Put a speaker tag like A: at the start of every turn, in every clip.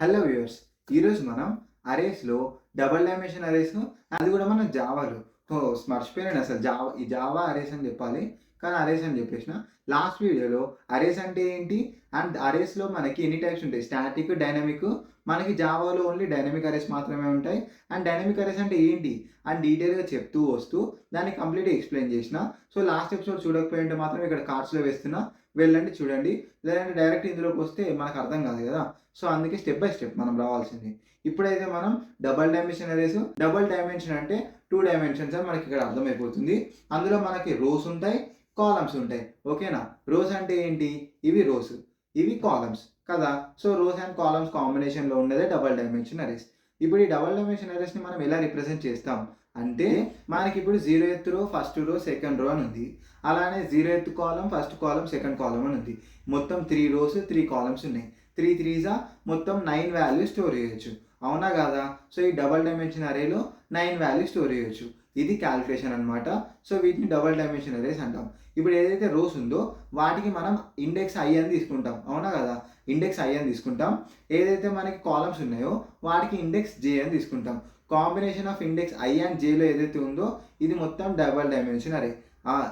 A: Hello viewers ఈరోజు మనం అరేస్లో double dimension arrays అది కూడా మనం జావాలో ఓ మర్చిపోయాను అసలు. జావా ఈ జావా అరేస్ అని చెప్పాలి. కానీ అరేస్ అని చెప్పేసిన. లాస్ట్ వీడియోలో అరేస్ అంటే ఏంటి? అండ్ అరేస్లో మనకి ఎన్ని టైప్స్ ఉంటాయి? స్టాటిక్ డైనమిక్ మనకి జావాలో ఓన్లీ డైనమిక్ అరేస్ మాత్రమే ఉంటాయి. అండ్ డైనమిక్ అరేస్ అంటే ఏంటి? అండ్ డీటెయిల్గా చెప్తూ వస్తూ దాన్ని కంప్లీట్గా ఎక్స్ప్లెయిన్ చేసిన. సో లాస్ట్ ఎపిసోడ్ చూడకపోయింటే మాత్రం ఇక్కడ కార్డ్స్లో వేస్తున్నా. వెళ్ళండి చూడండి. లేదంటే డైరెక్ట్ ఇందులోకి వస్తే మనకు అర్థం కాదు కదా. సో అందుకే స్టెప్ బై స్టెప్ మనం రావాల్సింది. ఇప్పుడైతే మనం double dimension arrays double dimension అంటే టూ డైమెన్షన్స్ అని మనకి ఇక్కడ అర్థమైపోతుంది. అందులో మనకి రోస్ ఉంటాయి. కాలమ్స్ ఉంటాయి. ఓకేనా? రోస్ అంటే ఏంటి? ఇవి రోస్. ఇవి కాలమ్స్. కదా? సో రోస్ అండ్ కాలమ్స్ కాంబినేషన్లో ఉన్నదే డబల్ డైమెన్షన్ అరేస్. ఇప్పుడు ఈ డబల్ డైమెన్షన్ అరేస్ని మనం ఎలా రిప్రజెంట్ చేస్తాం? అంటే మనకి ఇప్పుడు జీరో ఎత్ రో ఫస్ట్ రో సెకండ్ రో అని ఉంది. అలానే జీరో ఎత్ కాలం ఫస్ట్ కాలం సెకండ్ కాలం అని ఉంది. మొత్తం త్రీ రోస్ త్రీ కాలమ్స్ ఉన్నాయి. త్రీ త్రీజా మొత్తం నైన్ వాల్యూ స్టోర్ చేయొచ్చు. అవునా కాదా? సో ఈ డబల్ డైమెన్షన్ అరేలో నైన్ వాల్యూ స్టోర్ చేయొచ్చు. ఇది క్యాలిక్యులేషన్ అనమాట సో వీటిని డబల్ డైమెన్షన్ అరేస్ అంటాం. ఇప్పుడు ఏదైతే రోస్ ఉందో వాటికి మనం ఇండెక్స్ ఐ అని తీసుకుంటాం. అవునా కదా? ఇండెక్స్ ఐ అని తీసుకుంటాం. ఏదైతే మనకి కాలమ్స్ ఉన్నాయో వాటికి ఇండెక్స్ జే అని తీసుకుంటాం. Combination of index I and జేలో ఏదైతే ఉందో ఇది మొత్తం డబల్ డైమెన్షన్ అరే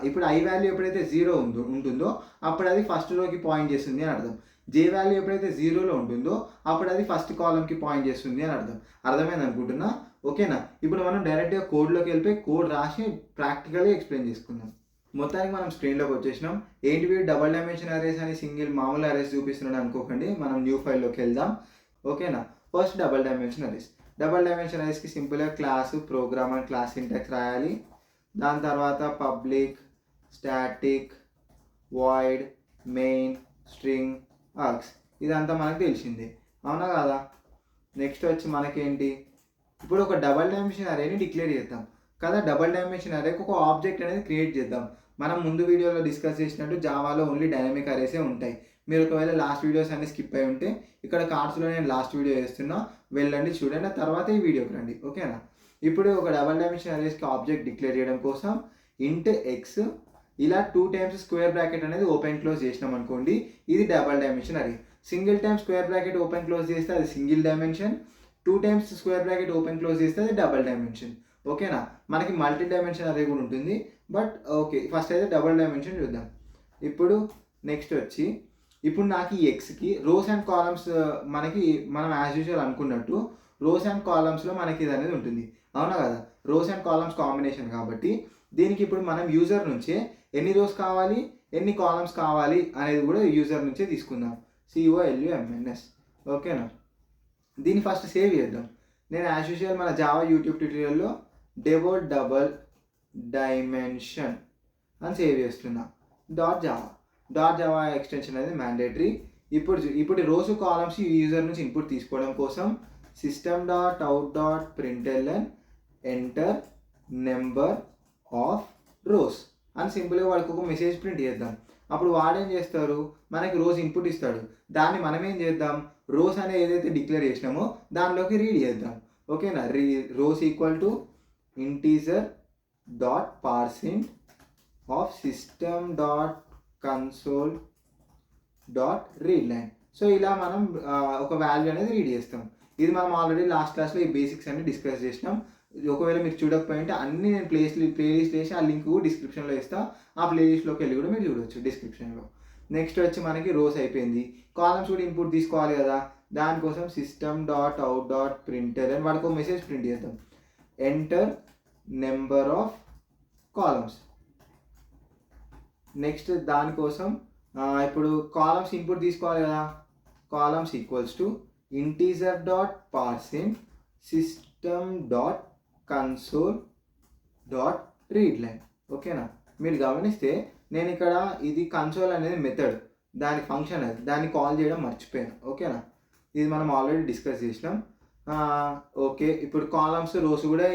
A: ఇప్పుడు ఐ వాల్యూ ఎప్పుడైతే జీరో ఉందో ఉంటుందో అప్పుడు అది ఫస్ట్ రోకి పాయింట్ చేస్తుంది అని అర్థం. జే వాల్యూ ఎప్పుడైతే జీరోలో ఉంటుందో అప్పుడు అది ఫస్ట్ కాలంకి పాయింట్ చేస్తుంది అని అర్థం. అర్థమైంది అనుకుంటున్నా? ఓకేనా? ఇప్పుడు మనం డైరెక్ట్గా కోడ్లోకి వెళ్ళిపోయి కోడ్ రాసి ప్రాక్టికల్గా ఎక్స్ప్లెయిన్ చేసుకుందాం. మొత్తానికి మనం స్క్రీన్లోకి వచ్చేసినాం. ఏంటివి డబల్ డైమెన్షన్ అరేస్ అని సింగిల్ మామూలు అరేస్ చూపిస్తున్నాడు అనుకోకండి. మనం న్యూ ఫైల్లోకి వెళ్దాం. ఓకేనా? First double dimension arrays double dimension అరేస్కి సింపుల్గా class program and class index రాయాలి. దాని తర్వాత public static void main string args ఇదంతా మనకు తెలిసింది. అవునా కదా? నెక్స్ట్ వచ్చి మనకేంటి? ఇప్పుడు ఒక డబల్ డైమెన్షన్ అరేని డిక్లేర్ చేద్దాం. కదా డబల్ డైమెన్షన్ అరేకి ఒక ఆబ్జెక్ట్ అనేది క్రియేట్ చేద్దాం. మనం ముందు వీడియోలో డిస్కస్ చేసినట్టు జావాలో ఓన్లీ డైనమిక్ అరేసే ఉంటాయి. మీరు ఒకవేళ లాస్ట్ వీడియోస్ అన్ని స్కిప్ అయి ఉంటే ఇక్కడ కార్డ్స్లో నేను లాస్ట్ వీడియో వేస్తున్నా వెళ్ళండి చూడండి ఆ తర్వాత ఈ వీడియోకి రండి. ఓకేనా ఇప్పుడు ఒక డబల్ డైమెన్షన్ అరేస్కి ఆబ్జెక్ట్ డిక్లేర్ చేయడం కోసం ఇంట్ ఎక్స్ ఇలా టూ టైమ్స్ స్క్వేర్ బ్రాకెట్ అనేది ఓపెన్ క్లోజ్ చేసినాం అనుకోండి ఇది double dimension array single time square bracket open close చేస్తే అది single dimension two times square bracket open close చేస్తే అది డబల్ డైమెన్షన్ ఓకేనా మనకి మల్టీ డైమెన్షన్ అదే కూడా ఉంటుంది. బట్ ఓకే ఫస్ట్ అయితే డబల్ డైమెన్షన్ చూద్దాం. ఇప్పుడు నెక్స్ట్ వచ్చి ఇప్పుడు నాకు ఈ ఎక్స్కి రోస్ అండ్ కాలమ్స్ మనకి మనం యాజ్ యూజువల్ అనుకున్నట్టు రోస్ అండ్ కాలమ్స్లో మనకి ఇది అనేది ఉంటుంది. అవునా కదా? రోస్ అండ్ కాలమ్స్ కాంబినేషన్ కాబట్టి దీనికి ఇప్పుడు మనం యూజర్ నుంచే ఎన్ని రోస్ కావాలి ఎన్ని కాలమ్స్ కావాలి అనేది కూడా యూజర్ నుంచే తీసుకుందాం. సిఓ ఎల్యుఎంఎన్ఎస్ ఓకేనా దీన్ని ఫస్ట్ సేవ్ చేద్దాం. నేను యాజ్ యూజువల్ మన జావా యూట్యూబ్ ట్యూటోరియల్లో డెవో డబల్ డైమెన్షన్ అని సేవ్ చేస్తున్నా. Dot Java dot Java extension mandatory mandatory ఇప్పుడు ఇప్పుడు రోజు కాలమ్స్ యూజర్ నుంచి ఇన్పుట్ తీసుకోవడం కోసం system dot out dot println enter number of rows అని సింపుల్గా వాడికి ఒక మెసేజ్ ప్రింట్ చేద్దాం. అప్పుడు వాడేం చేస్తారు మనకి రోజ్ ఇన్పుట్ ఇస్తాడు. దాన్ని మనం ఏం చేద్దాం? రోస్ అనే ఏదైతే డిక్లేర్ చేసినామో దానిలోకి రీడ్ చేద్దాం. ఓకేనా? రీ rows equal to integer dot parse int of system dot console dot read line so ఇలా మనం ఒక వాల్యూ అనేది రీడ్ చేస్తాం. ఇది మనం ఆల్రెడీ లాస్ట్ క్లాస్లో ఈ బేసిక్స్ అన్ని డిస్కస్ చేసినాం. ఒకవేళ మీరు చూడకపోయింటే అన్ని నేను ప్లేస్ ప్లేలిస్ట్ వేసి ఆ లింక్ డిస్క్రిప్షన్లో ఇస్తా. ఆ ప్లేలిస్ట్లోకి వెళ్ళి కూడా మీరు చూడవచ్చు డిస్క్రిప్షన్లో నెక్స్ట్ వచ్చి మనకి రోస్ అయిపోయింది. కాలమ్స్ కూడా ఇన్పుట్ తీసుకోవాలి కదా. దానికోసం system dot out dot printer అని వాడికి ఒక మెసేజ్ ప్రింట్ చేద్దాం. Enter number of columns next దానికోసం ఇప్పుడు కాలమ్స్ ఇన్పుట్ తీసుకోవాలి కదా. Columns equals to integer dot parsing system dot console dot read line ఓకేనా? మీరు గమనిస్తే నేను ఇక్కడ ఇది కన్సోల్ అనేది మెథడ్ దాని ఫంక్షన్ అది. దాన్ని కాల్ చేయడం మర్చిపోయాను. ఓకేనా? ఇది మనం ఆల్రెడీ డిస్కస్ చేసినాం. ఓకే. ఇప్పుడు కాలమ్స్ రోస్ కూడా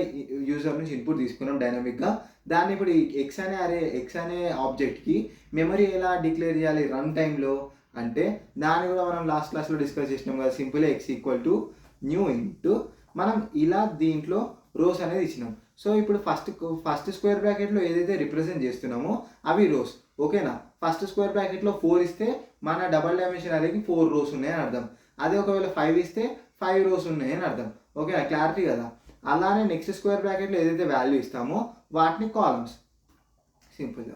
A: యూజర్ నుంచి ఇన్పుట్ తీసుకున్నాం డైనమిక్గా దాన్ని ఇప్పుడు ఎక్స్ అనే అరే ఎక్స్ అనే ఆబ్జెక్ట్కి మెమరీ ఎలా డిక్లేర్ చేయాలి? రన్ టైంలో అంటే దాన్ని కూడా మనం లాస్ట్ క్లాస్లో డిస్కస్ చేసినాం కదా. Simple X equal to new int మనం ఇలా దీంట్లో రోస్ అనేది ఇచ్చినాం. సో ఇప్పుడు ఫస్ట్ ఫస్ట్ స్క్వేర్ బ్రాకెట్లో ఏదైతే రిప్రజెంట్ చేస్తున్నామో అవి రోస్. ఓకేనా? ఫస్ట్ స్క్వేర్ బ్రాకెట్లో ఫోర్ ఇస్తే మన డబల్ డైమెన్షన్ అరేకి ఫోర్ రోస్ ఉన్నాయని అర్థం. అదే ఒకవేళ ఫైవ్ ఇస్తే ఫైవ్ రోస్ ఉన్నాయని అర్థం. ఓకేనా? క్లారిటీ కదా? అలానే నెక్స్ట్ స్క్వేర్ బ్రాకెట్లో ఏదైతే వాల్యూ ఇస్తామో వాటిని కాలమ్స్. సింపుల్గా.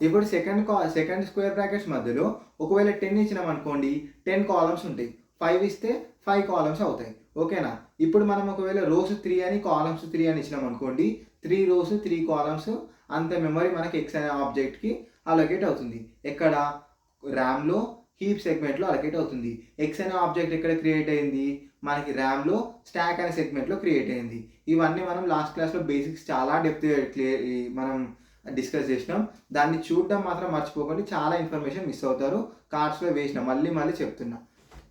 A: ఇప్పుడు సెకండ్ కా సెకండ్ స్క్వేర్ బ్రాకెట్స్ మధ్యలో ఒకవేళ టెన్ ఇచ్చినాం అనుకోండి టెన్ కాలమ్స్ ఉంటాయి. ఫైవ్ ఇస్తే ఫైవ్ కాలమ్స్ అవుతాయి. ఓకేనా? ఇప్పుడు మనం ఒకవేళ రోస్ త్రీ అని కాలమ్స్ త్రీ అని ఇచ్చినాం అనుకోండి త్రీ రోస్ త్రీ కాలమ్స్ అంత మెమరీ మనకి ఎక్స్ అనే ఆబ్జెక్ట్కి అలొకేట్ అవుతుంది. ఎక్కడ? ర్యామ్లో హీప్ సెగ్మెంట్లో అలొకేట్ అవుతుంది. ఎక్స్ అనే ఆబ్జెక్ట్ ఎక్కడ క్రియేట్ అయింది? మనకి ర్యామ్లో స్టాక్ అనే సెగ్మెంట్లో క్రియేట్ అయింది. ఇవన్నీ మనం లాస్ట్ క్లాస్లో బేసిక్స్ చాలా డెప్త్ క్లియర్ మనం డిస్కస్ చేసినాం. దాన్ని చూడడం మాత్రం మర్చిపోకండి. చాలా ఇన్ఫర్మేషన్ మిస్ అవుతారు. కార్డ్స్లో వేసిన మళ్ళీ మళ్ళీ చెప్తున్నా.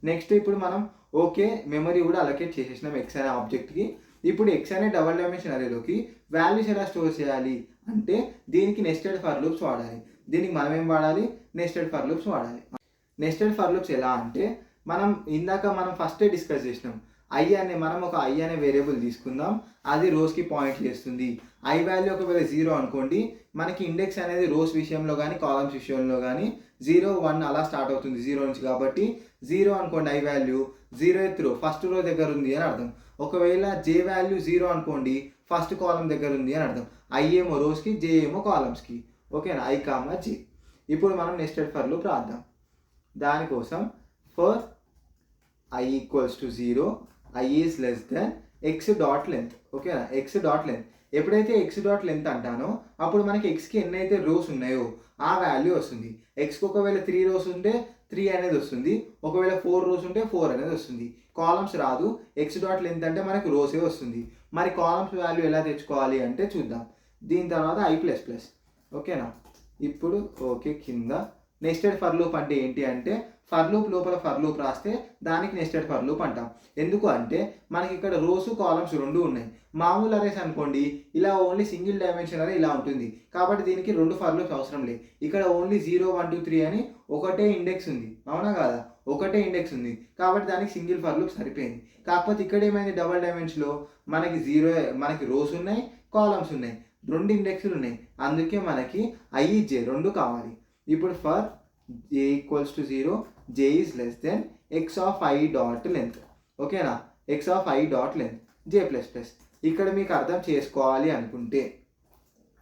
A: నెక్స్ట్ ఇప్పుడు మనం ఓకే మెమరీ కూడా అలొకేట్ చేసేసినాం ఎక్స్ అనే ఆబ్జెక్ట్కి ఇప్పుడు ఎక్స్ అనే డబల్ డైమెన్షన్ అరేలోకి వాల్యూస్ ఎలా స్టోర్ చేయాలి? అంటే దీనికి నెస్టెడ్ ఫర్ లూప్స్ వాడాలి. దీనికి మనం ఏం వాడాలి? నెస్టెడ్ ఫర్ లూప్స్ వాడాలి. నెస్టెడ్ ఫర్ లూప్స్ ఎలా అంటే మనం ఇందాక మనం ఫస్టే డిస్కస్ చేసినాం. ఐ అనే మనం ఒక ఐ అనే వేరియబుల్ తీసుకుందాం. అది రోస్కి పాయింట్ చేస్తుంది. ఐ వాల్యూ ఒకవేళ జీరో అనుకోండి మనకి ఇండెక్స్ అనేది రోస్ విషయంలో కానీ కాలమ్స్ విషయంలో కానీ జీరో వన్ అలా స్టార్ట్ అవుతుంది. జీరో నుంచి కాబట్టి జీరో అనుకోండి i value zeroth first row దగ్గర ఉంది అని అర్థం. ఒకవేళ జే వాల్యూ జీరో అనుకోండి ఫస్ట్ కాలం దగ్గర ఉంది అని అర్థం. ఐ ఏమో రోస్కి జే ఏమో కాలమ్స్కి ఓకేనా ఐ కామా జే ఇప్పుడు మనం నెస్టెడ్ ఫర్ లూప్ రాద్దాం. దానికోసం for i equals to zero i is less than x dot length ఓకేనా ఎక్స్ డాట్ లెంత్ ఎప్పుడైతే ఎక్స్ డాట్ లెంత్ అంటానో అప్పుడు మనకి ఎక్స్కి ఎన్నైతే రోస్ ఉన్నాయో ఆ వాల్యూ వస్తుంది. ఎక్స్కి ఒకవేళ త్రీ రోస్ ఉంటే త్రీ అనేది వస్తుంది. ఒకవేళ ఫోర్ రోస్ ఉంటే ఫోర్ అనేది వస్తుంది. కాలమ్స్ రాదు. ఎక్స్ డాట్ లెంత్ అంటే మనకి రోసే వస్తుంది. మరి కాలమ్స్ వాల్యూ ఎలా తెచ్చుకోవాలి అంటే చూద్దాం. దీని తర్వాత ఐ ప్లస్ ప్లస్ ఓకేనా? ఇప్పుడు ఓకే కింద నెస్టెడ్ ఫర్ లూప్ అంటే ఏంటి అంటే ఫర్ లూప్ లోపల ఫర్ లూప్ రాస్తే దానికి నెస్టెడ్ ఫర్ లూప్ అంటాం. ఎందుకు అంటే మనకి ఇక్కడ రోసు కాలమ్స్ రెండు ఉన్నాయి. మామూలు అరేస్ అనుకోండి ఇలా ఓన్లీ సింగిల్ డైమెన్షన్ అరే ఇలా ఉంటుంది. కాబట్టి దీనికి రెండు ఫర్ లూప్స్ అవసరం లేదు. ఇక్కడ only zero one two three అని ఒకటే ఇండెక్స్ ఉంది. అవునా కాదా? ఒకటే ఇండెక్స్ ఉంది. కాబట్టి దానికి సింగిల్ ఫర్ లూప్ సరిపోయింది. కాకపోతే ఇక్కడ ఏమైంది? డబల్ డైమెన్షన్లో మనకి జీరో మనకి రోస్ ఉన్నాయి కాలమ్స్ ఉన్నాయి. రెండు ఇండెక్స్లు ఉన్నాయి. అందుకే మనకి ఐఈజే రెండు కావాలి. ఇప్పుడు for j equals to zero j is less than x of i dot length ఓకేనా x of i dot length j plus plus ఇక్కడ మీకు అర్థం చేసుకోవాలి అనుకుంటే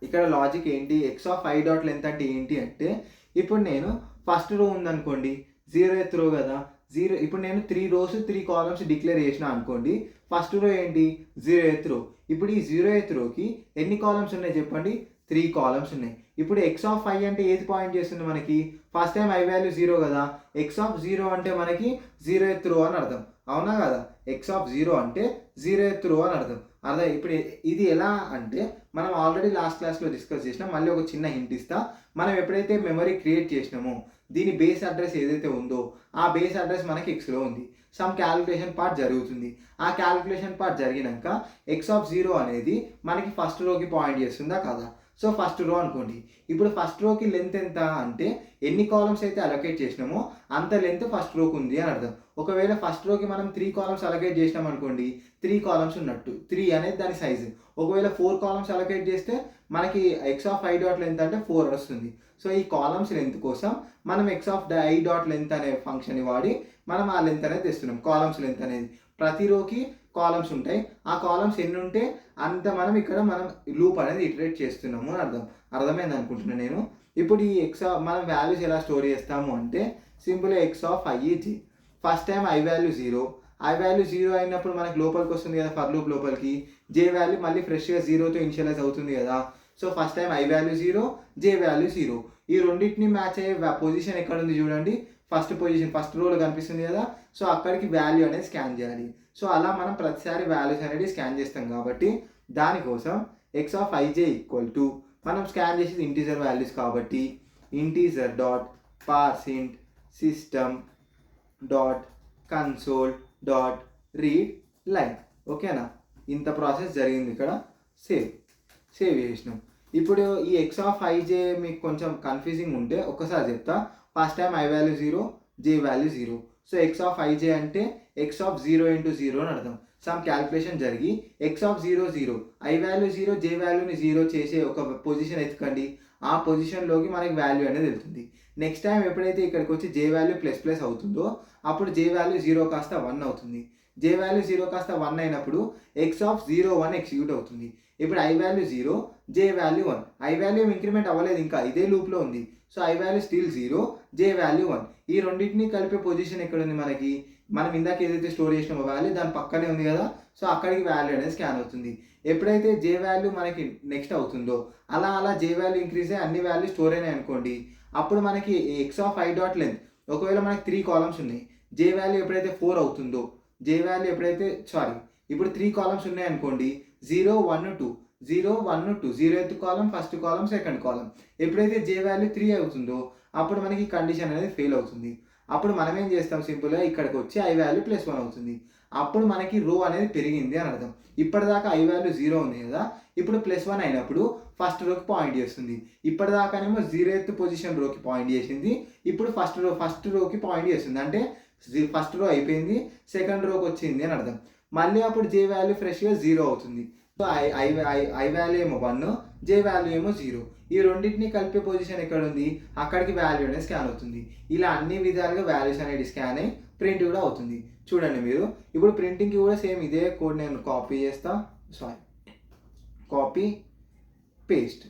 A: ఇక్కడ లాజిక్ ఏంటి? X of i dot length అంటే ఏంటి అంటే ఇప్పుడు నేను ఫస్ట్ రో ఉందనుకోండి జీరో ఎత్ రో కదా? జీరో ఇప్పుడు నేను three rows three columns declare చేసిన అనుకోండి ఫస్ట్ రో ఏంటి? జీరో ఎత్ రో ఇప్పుడు ఈ జీరో ఎత్ రోకి ఎన్ని కాలమ్స్ ఉన్నాయి చెప్పండి? త్రీ కాలమ్స్ ఉన్నాయి. ఇప్పుడు ఎక్స్ ఆఫ్ ఐ అంటే ఏది పాయింట్ చేస్తుంది మనకి? First time i value zero కదా. ఎక్స్ ఆఫ్ జీరో అంటే మనకి జీరో ఎత్ అని అర్థం. అవునా కదా? ఎక్స్ ఆఫ్ జీరో అంటే జీరో ఎత్ అని అర్థం. అర్థం. ఇప్పుడు ఇది ఎలా అంటే మనం ఆల్రెడీ లాస్ట్ క్లాస్లో డిస్కస్ చేసినాం. మళ్ళీ ఒక చిన్న హింట్ ఇస్తా. మనం ఎప్పుడైతే మెమరీ క్రియేట్ చేసినామో దీని బేస్ అడ్రస్ ఏదైతే ఉందో ఆ బేస్ అడ్రస్ మనకి ఎక్స్లో ఉంది. సమ్ క్యాలిక్యులేషన్ పార్ట్ జరుగుతుంది. ఆ క్యాలిక్యులేషన్ పార్ట్ జరిగినాక ఎక్స్ ఆఫ్ జీరో అనేది మనకి ఫస్ట్ రోకి పాయింట్ చేస్తుందా కదా? సో ఫస్ట్ రో అనుకోండి. ఇప్పుడు ఫస్ట్ రోకి లెంత్ ఎంత అంటే ఎన్ని కాలమ్స్ అయితే అలొకేట్ చేసినామో అంత లెంత్ ఫస్ట్ రోకి ఉంది అని అర్థం. ఒకవేళ ఫస్ట్ రోకి మనం త్రీ కాలమ్స్ అలొకేట్ చేసినాం అనుకోండి త్రీ కాలమ్స్ ఉన్నట్టు. త్రీ అనేది దాని సైజు ఒకవేళ ఫోర్ కాలమ్స్ అలొకేట్ చేస్తే మనకి x of i dot length అంటే ఫోర్ వస్తుంది. సో ఈ కాలమ్స్ లెంత్ కోసం మనం x of i dot length అనే ఫంక్షన్ని వాడి మనం ఆ లెంత్ అనేది తెస్తున్నాం. కాలమ్స్ లెంత్ అనేది. ప్రతి రోకి కాలమ్స్ ఉంటాయి. ఆ కాలమ్స్ ఎన్ని ఉంటే అంత మనం ఇక్కడ మనం లూప్ అనేది ఇటరేట్ చేస్తున్నాము అని అర్థం. అర్థమైంది అనుకుంటున్నాను నేను. ఇప్పుడు ఈ ఎక్స్ మనం వాల్యూస్ ఎలా స్టోర్ చేస్తాము అంటే simple x of i first time i value zero i value zero అయినప్పుడు మనకి లోపలికి వస్తుంది కదా ఫర్ లూప్ లోపలికి. జే వాల్యూ మళ్ళీ ఫ్రెష్గా జీరోతో ఇనిషియలైజ్ అవుతుంది కదా. So first time i value zero j value zero ఈ రెండింటిని మ్యాచ్ అయ్యే పొజిషన్ ఎక్కడ ఉంది చూడండి. ఫస్ట్ పొజిషన్ ఫస్ట్ రోలో కనిపిస్తుంది కదా. సో అక్కడికి వాల్యూ అనేది స్కాన్ చేయాలి. సో అలా మనం ప్రతిసారి వాల్యూస్ అనేది స్కాన్ చేస్తాం కాబట్టి దానికోసం x of i j equal to మనం స్కాన్ చేసేది ఇంటీజర్ వాల్యూస్ కాబట్టి integer dot parse int system dot console dot read line ఓకేనా? ఇంత ప్రాసెస్ జరిగింది ఇక్కడ. సేవ్. సేవ్ చేసినాం. ఇప్పుడు ఈ ఎక్స్ ఆఫ్ ఐజే మీకు కొంచెం కన్ఫ్యూజింగ్ ఉంటే ఒక్కసారి చెప్తా. First time i value zero j value zero so x of i j అంటే x of zero into zero అని అర్థం. సమ్ క్యాల్కులేషన్ జరిగి x of zero zero i value zero j వాల్యూని జీరో చేసే ఒక పొజిషన్ ఎత్తుకండి. ఆ పొజిషన్లోకి మనకి వాల్యూ అనేది వెళ్తుంది. నెక్స్ట్ టైం ఎప్పుడైతే ఇక్కడికి వచ్చి జే వాల్యూ ప్లస్ ప్లస్ అవుతుందో అప్పుడు జే వాల్యూ జీరో కాస్త వన్ అవుతుంది. జే వాల్యూ జీరో కాస్త వన్ అయినప్పుడు x of zero one execute అవుతుంది. ఇప్పుడు i value zero j value one i value increment అవ్వలేదు ఇంకా ఇదే లూప్లో ఉంది. So i value still zero j value one ఈ రెండింటిని కలిపే పొజిషన్ ఎక్కడ ఉంది మనకి? మనం ఇందాక ఏదైతే స్టోర్ చేసినామో వాల్యూ దాని పక్కనే ఉంది కదా? సో అక్కడికి వాల్యూ అనేది స్కాన్ అవుతుంది. ఎప్పుడైతే జే వాల్యూ మనకి నెక్స్ట్ అవుతుందో అలా అలా జే వాల్యూ ఇంక్రీజ్ అయ్యి అన్ని వాల్యూ స్టోర్ అయినాయి అనుకోండి అప్పుడు మనకి x of i dot length ఒకవేళ మనకి త్రీ కాలమ్స్ ఉన్నాయి జే వాల్యూ ఎప్పుడైతే ఫోర్ అవుతుందో జే వాల్యూ ఎప్పుడైతే సారీ ఇప్పుడు త్రీ కాలమ్స్ ఉన్నాయి అనుకోండి. Zero one two zero one two zeroth column first కాలం సెకండ్ కాలం ఎప్పుడైతే జే వాల్యూ త్రీ అవుతుందో అప్పుడు మనకి కండిషన్ అనేది ఫెయిల్ అవుతుంది. అప్పుడు మనం ఏం చేస్తాం సింపుల్గా ఇక్కడికి వచ్చి ఐ వాల్యూ ప్లస్ వన్ అవుతుంది. అప్పుడు మనకి రో అనేది పెరిగింది అని అర్థం. ఇప్పటిదాకా ఐ వాల్యూ జీరో ఉంది కదా. ఇప్పుడు ప్లస్ వన్ అయినప్పుడు ఫస్ట్ రోకి పాయింట్ చేస్తుంది. ఇప్పటిదాకానేమో జీరో ఎత్ పొజిషన్ రోకి పాయింట్ చేసింది. ఇప్పుడు ఫస్ట్ రో ఫస్ట్ రోకి పాయింట్ చేస్తుంది. అంటే ఫస్ట్ రో అయిపోయింది సెకండ్ రోకి వచ్చింది అని అర్థం. మళ్ళీ అప్పుడు జే వాల్యూ ఫ్రెష్గా జీరో అవుతుంది. So i i i i value ఏమో వన్ జే వాల్యూ ఏమో జీరో ఈ రెండింటిని కలిపే పొజిషన్ ఎక్కడ ఉంది? అక్కడికి వాల్యూ అనేది స్కాన్ అవుతుంది. ఇలా అన్ని విధాలుగా వాల్యూస్ అనేది స్కాన్ అయ్యి ప్రింట్ కూడా అవుతుంది. చూడండి మీరు. ఇప్పుడు ప్రింటింగ్కి కూడా సేమ్ ఇదే కోడ్ నేను కాపీ చేస్తా. సారీ కాపీ పేస్ట్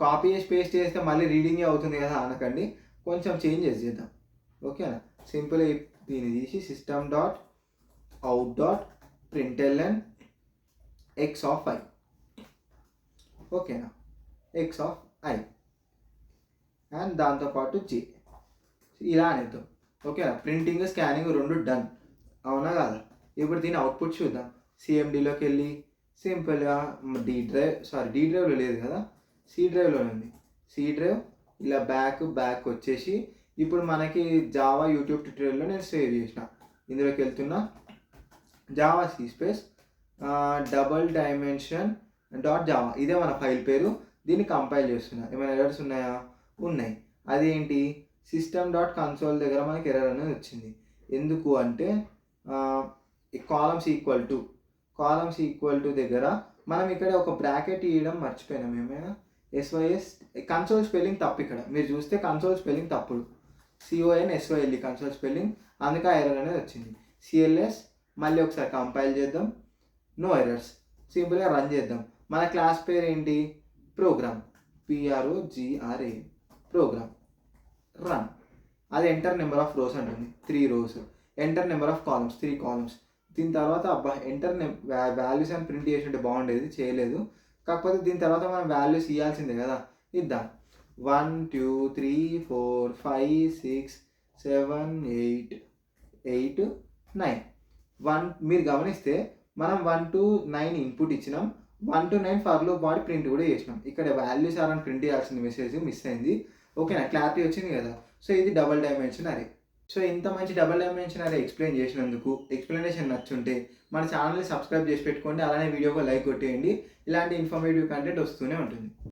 A: కాపీ చేసి పేస్ట్ చేస్తే మళ్ళీ రీడింగే అవుతుంది కదా అనకండి. కొంచెం చేంజెస్ చేద్దాం. ఓకేనా సింపుల్ దీన్ని తీసి system dot out dot print l n x of i ఓకేనా ఎక్స్ ఆఫ్ ఐ అండ్ దాంతోపాటు జి ఇలా అనేద్దాం. ఓకేనా ప్రింటింగ్ స్కానింగ్ రెండు డన్ అవునా కాదా? ఇప్పుడు దీని అవుట్పుట్ చూద్దాం. సిఎండిలోకి వెళ్ళి సింపుల్గా డి డ్రైవ్ సారీ డి డ్రైవ్లో లేదు కదా? సి డ్రైవ్లో ఉంది. సి డ్రైవ్ ఇలా బ్యాక్ బ్యాక్ వచ్చేసి ఇప్పుడు మనకి జావా యూట్యూబ్ ట్యూటోరియల్లో నేను సేవ్ చేసిన. ఇందులోకి వెళ్తున్నా Java C space double dimension dot Java ఇదే మన ఫైల్ పేరు. దీన్ని కంపైల్ చేస్తున్నా. ఏమైనా ఎర్రర్స్ ఉన్నాయా? ఉన్నాయి. అదేంటి? సిస్టమ్ డాట్ కన్సోల్ దగ్గర మనకి ఎర్రర్ అనేది వచ్చింది. ఎందుకు అంటే columns equal to columns equal to దగ్గర మనం ఇక్కడ ఒక బ్రాకెట్ ఇవ్వడం మర్చిపోయినాం. ఏమైనా? ఎస్వైఎస్ కన్సోల్ స్పెల్లింగ్ తప్పు ఇక్కడ. మీరు చూస్తే కన్సోల్ స్పెల్లింగ్ తప్పుడు. C O N S Y L E console spelling అందుకే ఎర్రర్ అనేది వచ్చింది. సిఎల్ఎస్ మళ్ళీ ఒకసారి కంపైల్ చేద్దాం. నో ఎర్రర్స్ సింపుల్గా రన్ చేద్దాం. మన క్లాస్ పేరు ఏంటి? Program P R O G R A program run అది ఎంటర్ నెంబర్ ఆఫ్ రోస్ అంటుంది. Three rows enter number of columns three columns దీని తర్వాత అబ్బా ఎంటర్ వాల్యూస్ అని ప్రింట్ చేసి ఉంటే బాగుండేది. చేయలేదు. కాకపోతే దీని తర్వాత మనం వాల్యూస్ ఇవ్వాల్సిందే కదా. ఇద్దాం. One two three four five six seven eight eight nine. One మీరు గమనిస్తే మనం వన్ టు నైన్ ఇన్పుట్ ఇచ్చినాం. వన్ టు నైన్ ఫర్లో వాడి ప్రింట్ కూడా చేసినాం. ఇక్కడ వాల్యూస్ ఆర్ అని ప్రింట్ చేయాల్సిన మెసేజ్ మిస్ అయింది. ఓకేనా? క్లారిటీ వచ్చింది కదా? సో ఇది డబల్ డైమెన్షన్ అరే సో ఇంత మంచి డబల్ డైమెన్షన్ అరే ఎక్స్ప్లెయిన్ చేసినందుకు ఎక్స్ప్లెనేషన్ నచ్చుంటే మన ఛానల్ని సబ్స్క్రైబ్ చేసి పెట్టుకోండి. అలానే వీడియోకి లైక్ కొట్టేయండి. ఇలాంటి ఇన్ఫర్మేటివ్ కంటెంట్ వస్తూనే ఉంటుంది.